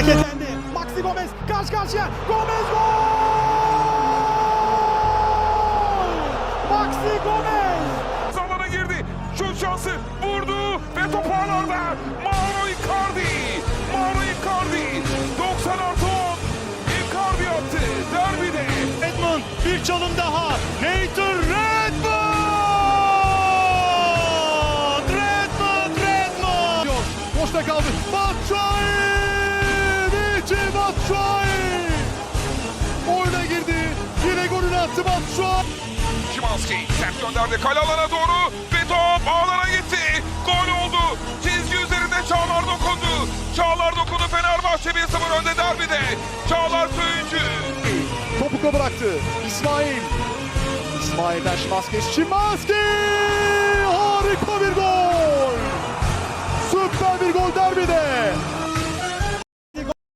hareketlendi. Maxi Gomez karşı karşıya. Gomez gol! Maxi Gomez! Alana girdi. Şut şansı vurdu ve top ağlarda. Mauro Icardi. Mauro Icardi. 90 artı 10. Icardi attı. Derbide. Redmond bir çalım daha. Nathan Redmond! Redmond, Redmond! Boşta kaldı. Batshuayi! Attı Batshuayi. Şimanski sert gönderdi kale alana doğru ve top ağlara gitti. Gol oldu. Çizgi üzerinde Çağlar dokundu. Çağlar dokundu Fenerbahçe 1-0 önde derbide. Çağlar Söyüncü. Topuka bıraktı. İsmail. İsmail'den Şimanski. Şimanski! Harika bir gol! Süper bir gol derbide.